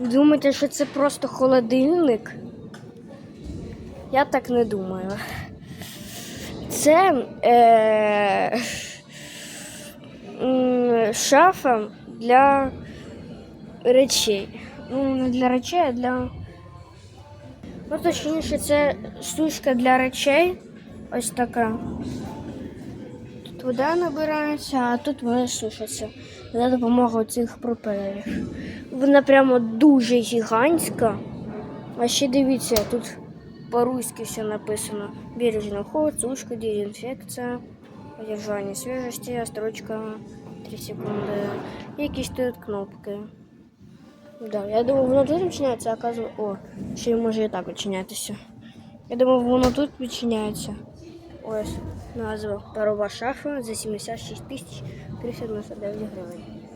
Думаєте, що це просто холодильник? Я так не думаю. Це е, шафа для речей. Ну, не для речей, а для. Ну, точніше, це штучка для речей. Ось така. Тут вода набирається, а тут вона сушиться за допомогою цих пропелерів. Вона прямо дуже гігантська. А ще дивіться, тут по-руськи все написано. Бережний уход, сушка, дезінфекція, подержання свіжості, строчка 3 секунди. Якісь тут кнопки. Да, я думав, воно тут відчиняється, а оказується. О, ще й може і так відчинятися. Я думав, воно тут відчиняється. Ось назва парова шафа за 76 тисяч 399 гривень.